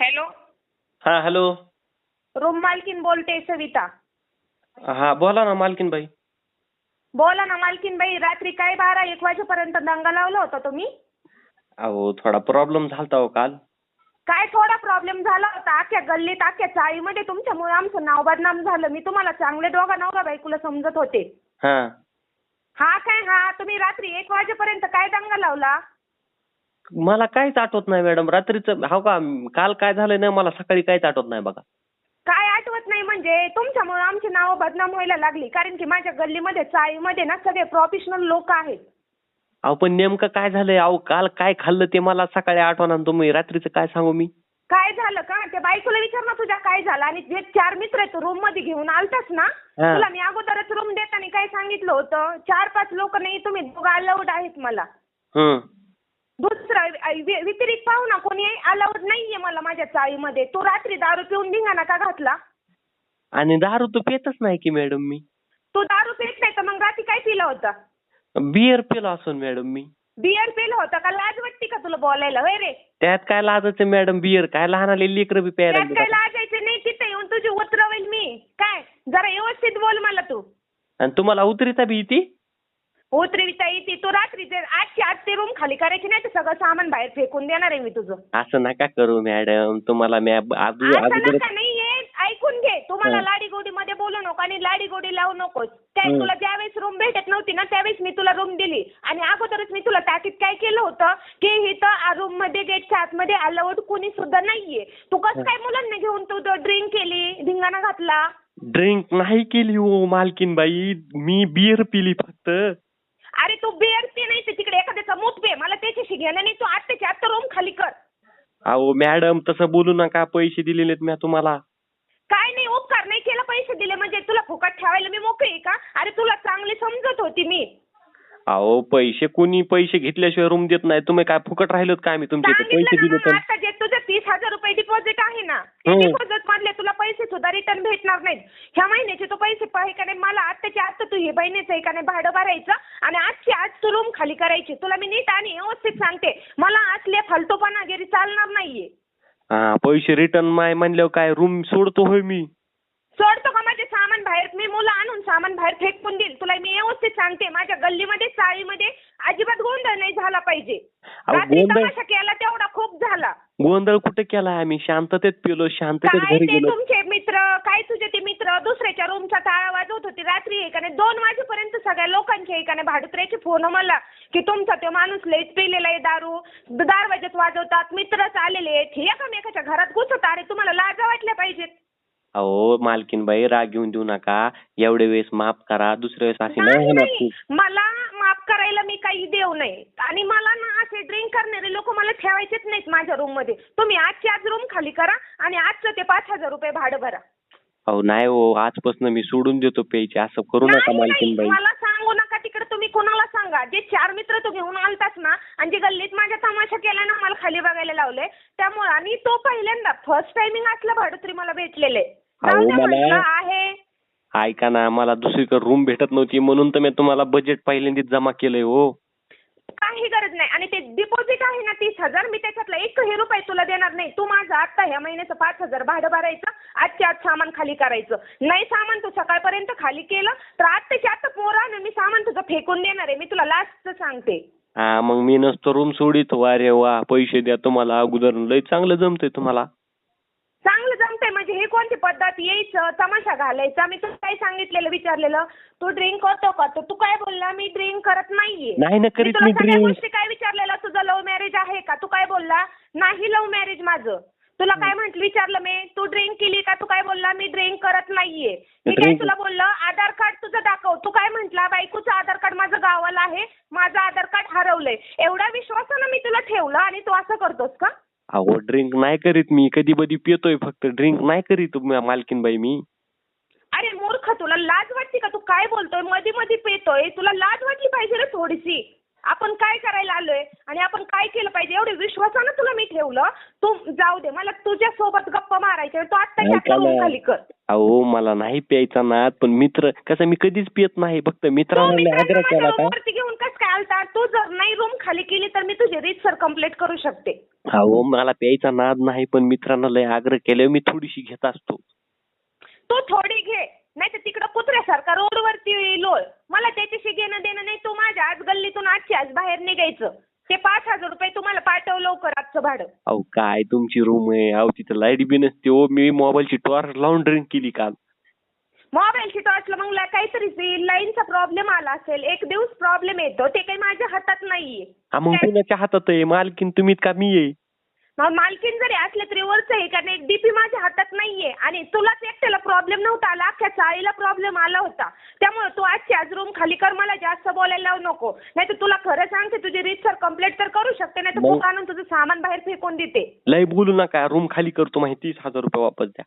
Hello. हा hello. Room मालकीन बोलते सविता. हा बोला ना मालकीन बाई बोला ना मालकीन बाई रात्री काय बारा एक वाजेपर्यंत दंगा लावला होता तुम्ही? अहो थोडा प्रॉब्लेम झालता हो काल. काय थोडा प्रॉब्लेम झाला होता? अख्ख्या गल्लीत अख्ख्या चाळीमध्ये तुमच्यामुळे आमचं नाव बदनाम झालं. मी तुम्हाला चांगले दोघा नवरा बायकोला समजत होते. हा. हा काय हा तुम्ही रात्री एक वाजेपर्यंत काय दंगा लावला? मला काहीच आठवत नाही मॅडम. रात्रीचं हो का काल काय झालं ना मला सकाळी काहीच आठवत नाही बघा. काय आठवत नाही म्हणजे तुमच्यामुळे आमची नावं बदनाम व्हायला लागली. कारण की माझ्या गल्लीमध्ये चाळीमध्ये ना सगळे प्रोफेशनल लोक आहेत. अहो पण नेमकं काय झालंय? अहो काल काय खाल्लं ते मला सकाळी आठवणार तुम्ही. रात्रीचं काय सांगू मी? काय झालं का? त्या बायकोला विचार ना तुझ्या काय झालं. आणि जे चार मित्र आहेत रूममध्ये घेऊन आलतास ना हा. तुला मी अगोदरच रूम देताना काय सांगितलं होतं? चार पाच लोक नाही तुम्ही दोघं अलाउड आहेत मला. हं. दुसरं वि- विपरीत पाहू ना कोणी अलाउड नाहीये मला माझ्या चाळीमध्ये. तू रात्री दारू पिऊन धिंगाणा का घातला? आणि दारू तर पितच नाही की मॅडम मी. तू दारू पित नाही तर मग रात्री काय पिलं होतं? बियर पिलो असून मॅडम मी. बियर पिलं होतं का? लाज वाटते का तुला बोलायला? होय रे. त्यात काय लाजायचं मॅडम बियर काय लहान आले लेकरं बी प्यायला त्यात काय. लाजायचं नाही तिथे येऊन तुझी उतरवेल मी. काय? जरा व्यवस्थित बोल मला तू. आणि तुम्हाला उतरीचा बी ती उतरविता येते तू रात्री जर आजची आज ते रूम खाली करायची नाही तर सगळं सामान बाहेर फेकून देणार आहे मी तुझं. असं नका करू मॅडम तुम्हाला मी अब- अगो- असं अगोदर नका नाहीये ऐकून घे. तू मला हं. लाडी गोडी मध्ये बोलू नको आणि लाडी गोडी लावू नकोस. त्या हं. तुला ज्यावेळेस रूम भेटत नव्हती ना त्यावेळेस मी तुला रूम दिली. आणि अगोदरच मी तुला ताकीद काय केलं होतं? की इथं रूममध्ये गेटच्या आतमध्ये अलाउड कोणी सुद्धा नाहीये. तू कसं हं. काय मुलांना घेऊन तू ड्रिंक केली धिंगाणा घातला? ड्रिंक नाही केली हो मालकीन बाई मी बियर पिली फक्त. अरे तू बिअर नाही तर तिकडे एखाद्याचा मूत पे मला त्याच्याशी घेणं नाही तू आत्ताच्या आत्ता रूम खाली कर. अहो मॅडम तसं बोलू नका पैसे दिलेलेत मी तुम्हाला. काय नाही उपकार नाही केला पैसे दिले म्हणजे तुला फुकट ठेवायला मी मोकळी आहे का? अरे तुला चांगली समजत होती मी. अहो पैसे कोणी पैसे घेतल्याशिवाय रूम देत नाही तुम्ही काय फुकट राहिलोत काय मी तुमचे पैसे दिले ना तर मग आता जे तुझं तीस हजार रुपये डिपॉझिट आहे ना? ते हं. डिपॉझिट मधले तुला पैसे सुद्धा रिटर्न भेटणार नाहीत. ह्या महिन्याचे तू पैसे पाहि का नाही मला आत्ताच्या आत्ता तू हे बहिणीचं आहे का नाही भाडं भरायचं आणि आजची आज तू रूम खाली करायची. तुला मी नीट आणि व्यवस्थित सांगते मला असले फालतूपणागिरी चालणार नाहीये. हा पैसे रिटर्न माय म्हणल्यावर काय रूम सोडतो होय मी. सोडतो का माझे सामान बाहेर? मी मुलं आणून सामान बाहेर फेकून देईल. तुला मी व्यवस्थित सांगते माझ्या गल्लीमध्ये चाळीमध्ये अजिबात गोंधळ नाही झाला पाहिजे. रात्री गोंधळ- तमाशा केला तेवढा खूप झाला. गोंधळ कुठे केला आम्ही? शांततेत पिलो शांततेत काय घरी ते गेलो. तुमचे मित्र काय तुझे ते मित्र? दुसऱ्याच्या रूमचा ताळा वाजवत होते रात्री एकाने दोन वाजेपर्यंत सगळ्या लोकांचे एकाने भाडुत्र्याचे फोन मला की तुमचा तो माणूस लईच पिलेला आहे दारू. दरवाज्यात वाजवतात मित्रच आलेले आहेत. हे एकामेकाच्या घरात घुसत अरे तुम्हाला लाजा वाटल्या पाहिजेत. अहो मालकीन बाई राग घेऊन देऊ नका. एवढे वेळेस माफ करा दुसऱ्या वेळेस अशी नाही नाही होणार. नाही. चूक. मला करायला मी काही देऊ नये. आणि मला ना असे ड्रिंक करणारे लोक मला ठेवायचेच नाहीत माझ्या रूममध्ये. तुम्ही आजची आज रूम खाली करा आणि आजचं ते पाच हजार रुपये भाडं भरा. अहो नाही हो आजपासून मी सोडून देतो प्यायचे. असं करू नका नाही, मालकीन नाही, बाई मला सांगू नका तिकडे तुम्ही कोणाला सांगा? जे चार मित्र तू घेऊन आलतास ना आणि जे गल्लीत माझ्या तमाशा केला ना मला खाली बघायला लावले त्यामुळे आणि तो पहिल्यांदा फर्स्ट टायमिंग असलं भाडोत्री मला भेटलेले. अहो, मला- ऐका ना मला दुसरीकडे रूम भेटत नव्हती म्हणून तर मी तुम्हाला बजेट पहिल्यांदाच जमा केलंय हो. काही गरज नाही. आणि ते डिपॉझिट आहे ना तीस हजार मी त्याच्यातला एकही रुपये तुला देणार नाही. तू माझं आत्ता ह्या महिन्याचं पाच हजार भाडं भरायचं आजच्या आज सामान खाली करायचं. नाही सामान तू सकाळपर्यंत खाली केलं तर आत्ताच्या आत्ता पोरानं मी सामान तुझं फेकून देणार आहे. मी तुला लास्ट सांगते. हा मग मी नसतो रूम सोडित. अरे वा पैसे द्या तुम्हाला. अगोदर लय चांगलं जमतंय तुम्हाला. चांगलं जमतंय. म्हणजे हे कोणती पद्धत? यायचं तमाशा घालायचा. मी तुला काय सांगितलेलं विचारलेलं? तू ड्रिंक करतो का? तर तू काय बोलला? मी ड्रिंक करत नाहीये. नाही ना करीत तुला मी सगळ्या drink. गोष्टी काय विचारलेलं? तुझं लव्ह मॅरेज आहे का? तू काय बोलला? नाही लव्ह मॅरेज माझं. तुला काय म्हंटल? विचारलं मी. तू ड्रिंक केली का? तू काय बोलला? मी ड्रिंक करत नाहीये. मी काय Drink- तुला बोललं? आधार कार्ड तुझं दाखव. तू काय म्हंटला? बायकोचं आधार कार्ड माझं गावाला आहे. माझं आधार कार्ड हरवलंय. एवढ्या विश्वासानं मी तुला ठेवलं आणि तू असं करतोस का? अहो ड्रिंक नाही करीत मी. कधी कधी पितोय फक्त. ड्रिंक नाही करीत मालकीन बाई मी. अरे मूर्ख तुला लाज वाटते का? तू काय बोलतोय? मध्ये मध्ये पेतोय. तुला लाज वाटली पाहिजे रे थोडीशी. आपण काय करायला आलोय? आणि आपण काय केलं पाहिजे? एवढे विश्वासानं तुला मी ठेवलं. तू जाऊ दे. मला तुझ्या सोबत गप्पा मारायच्या तू ना. room खाली कर. अहो मला नाही प्यायचा ना पण मित्र कसं मी कधीच पित नाही. फक्त मित्रांना घेऊन कस काय आलता? तू जर नाही रूम खाली केली तर मी तुझी रीतसर कंप्लेंट करू शकते. अहो मला प्यायचा नाद नाही पण मित्रांना लय आग्रह केल्यावर मी थोडीशी घेत असतो. तू थोडी घे नाही तर तिकडं कुत्र्यासारखा रोडवरती लोळ. मला त्याच्याशी घेणं देणं नाही तू माझ्या आज गल्लीतून आजची आज बाहेर निघायचं. ते पाच हजार रुपये तुम्हाला पाठव लवकर आजचं भाडं. अहो काय तुमची रूम आहे. अहो तिथं लाइट बी नसते ओ मी मोबाईलची टॉर्च लावून ड्रिंक केली काल. मोबाईलची टॉर्चला मग काहीतरी लाईनचा प्रॉब्लेम आला असेल. एक दिवस प्रॉब्लेम येतो. ते काही माझ्या हातात नाहीये. हा मग काय? कुणाच्या हातात आहे. मालकीन तुम्ही का मी आहे? मग मालकीन जरी असले तरी वरच आहे कारण एक डीपी माझ्या हातात नाहीये. आणि तुलाच एकट्याला प्रॉब्लेम नव्हता आला. अख्ख्या चाळीला प्रॉब्लेम आला होता. त्यामुळे तू आजची आज रूम खाली कर. मला जास्त बोलायला लावू नको. नाही तर तुला खरं सांगते तुझी रीतसर कंप्लेंट तर करू शकते. नाही तर मग- खूप आणून तुझं सामान बाहेर फेकून देते. लय बोलू नका. रूम खाली करतो. माहिती तीस हजार रुपये वापस द्या.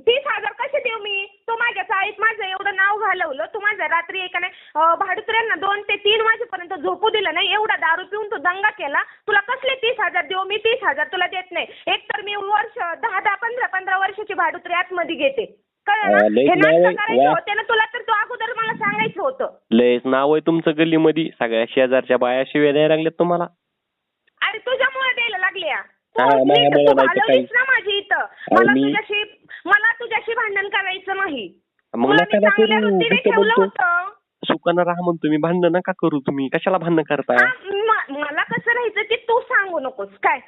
तीस हजार कसे देऊ मी? तू माझ्या चाळीत माझं एवढं नाव घालवलं. तू माझ्या रात्री एका नाही अं, भाडुत्र्यांना दोन ते तीन वाजेपर्यंत झोपू दिलं नाही. एवढा दारू पिऊन तू दंगा केला. तुला कसले तीस हजार देऊ? मी तीस हजार तुला देत नाही. एक तर मी वर्ष दहा दहा पंधरा पंधरा वर्षाची भाडुत्री आतमध्ये घेते. कळलं ना? अं, लयच हे नाटकं नाव आहे. करायचं वा. होते ना तुला तर तू अगोदर मला सांगायचं होतं. लयच नाव आहे तुमचं गल्लीमध्ये. सगळ्या शेजारच्या बाया शिव्या द्यायला लागल्यात तुम्हाला. अरे तुझ्यामुळे द्यायला लागल्या. हा, तू माझ्यामुळे नीट- तू नाही तर घालवलीस ना माझी इथं? मला मी- तुझ्याशी मला तुझ्याशी भांडण करायचं नाही. मग तुला नका मी ना चांगल्या करू वृत्तीने कसं ठेवलं होतं. सुखानं राहा म्हणतो मी भांडण नका करू तुम्ही. कशाला भांडण करताय? हा, म- मला कसं राहायचं ते तू सांगू नकोस. काय?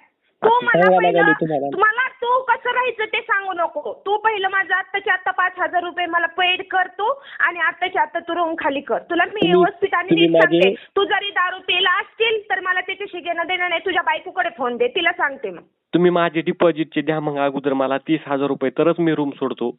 तू मला सांगायला पहिलं लागले तुम्हाला. मला तू कसं राहायचं ते सांगू नको. तू पहिलं माझं आत्ताच्या आत्ता पाच हजार रुपये मला पेड करतो आणि आत्ताच्या आत्ता तू रूम खाली कर. तुला मी तुम्ही- व्यवस्थित आणि तुम्ही नीट सांगते. माझे- तू जरी दारू पेला असतील तर मला त्याच्याशी घेणं देणं नाही. तुझ्या बायकोकडे फोन दे तिला सांगते मग. तुम्ही माझे डिपॉझिटचे द्या मग अगोदर मला तीस हजार रुपये तरच मी रूम सोडतो.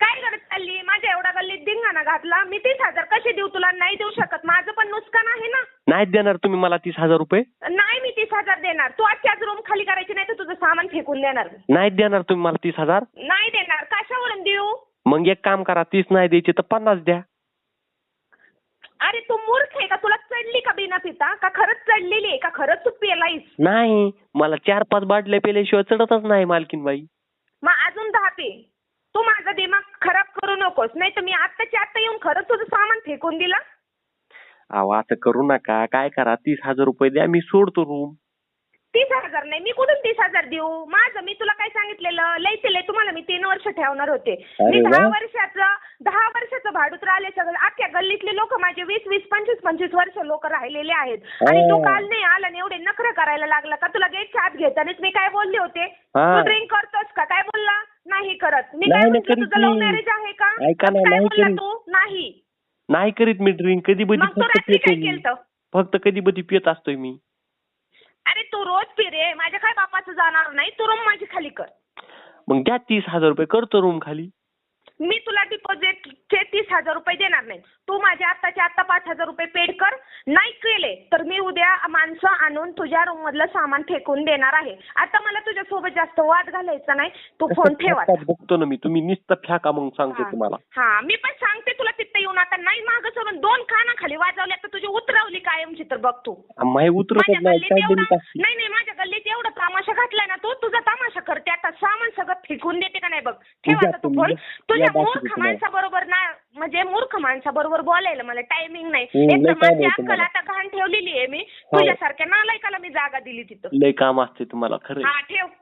काय करत चालली? माझ्या एवढा गल्लीत धिंगाणा घातला. मी तीस हजार कसे देऊ तुला? नाही देऊ शकत. माझं पण नुकसान आहे ना. नाहीत देणार तुम्ही मला तीस हजार रुपये? नाही मी तीस हजार देणार. तू आजची आज रूम खाली करायची नाही तर तुझं सामान फेकून देणार मी. नाहीत देणार तुम्ही मला तीस हजार? नाही देणार. कशावरून देऊ? मग एक काम करा. तीस नाही द्यायचे तर पन्नास द्या. अरे तू मूर्ख आहे का? तुला चढली का बिना पिता? का खरंच चढलेली आहे? का खरंच तू पेलाईस? नाही मला चार पाच बाटल्या पेल्याशिवाय चढतच नाही मालकीन बाई मग अजून दहा पे. तू माझा दिमाग खराब करू नकोस. नाही तर मी आत्ताच्या आत्ता येऊन खरंच तुझं सामान फेकून दिला? अहो असं करू नका. काय करा? तीस हजार रुपये द्या. मी सोडतो रूम तीस हजार नाही मी कुठून तीस हजार देऊ? माझं मी तुला काय सांगितलेलं? लय ते लय तुम्हाला मी तीन वर्ष ठेवणार होते. मी दहा वा. वर्षाचं दहा वर्षाचं भाडुत्र आले सगळं. अख्ख्या गल्लीतले लोक माझे वीस वीस पंचवीस पंचवीस वर्ष लोक राहिलेले आहेत. आणि तू हा. काल नाही आला आणि एवढे नखरं करायला लागला का? तुला गेटच्या आत घेतानाच मी काय बोलले होते? हा. तू ड्रिंक करतोस का? काय बोलला? नाही करत. मी नाही काय म्हटलं करीत तुझं लव्ह मी. मॅरेज आहे का? ऐका ना, काय नाही बोलला करीत. तू? नाही. नाही करीत मी ड्रिंक कधी बधी मग तू फक्त रात्री पितो काय मी. केलं फक्त कधी बधी पित असतोय मी. अरे तू रोज फिरे माझ्या काय बापाचं जाणार नाही? तू रूम माझी खाली कर. मग द्या तीस हजार रुपये करतो रूम खाली. मी तुला डिपॉझिटचे तीस हजार रुपये देणार नाही. तू माझ्या आत्ताच्या आत्ता पाच हजार रुपये पेड कर. नाही केले तर मी उद्या माणसं आणून तुझ्या रूम मधलं सामान फेकून देणार आहे. आता मला तुझ्यासोबत जास्त वाद घालायचा नाही. तू फोन ठेवा बघतो ना मी. तुम्ही नुसतं फ्याका मग सांगतो हा. तुम्हाला. हा मी पण सांगते तुला तिथं येऊन. आता नाही मागं सोडून दोन खाना खाली वाजवल्या तर तुझी उतरवली कायमची तर बघ तू. माही उतरतच माझ्या नाही. गल्लीत काय एवढा नाही नाही माझ्या गल्लीत एवढा तमाशा घातलाय ना तू तुझा तमाशा करते आता फेकून देते का नाही बघ ठेव आता तू फोन तुझ्या मूर्ख. माणसाबरोबर ना म्हणजे मूर्ख माणसाबरोबर बोलायला मला टायमिंग नाही हम्म, एक लय तर काम माझी आहे अक्कल तुम्हाला. आता घाण ठेवलेली आहे मी हो. तुझ्यासारख्या नालायकाला मी जागा दिली तिथं लय काम असते तुम्हाला खरं हा ठेव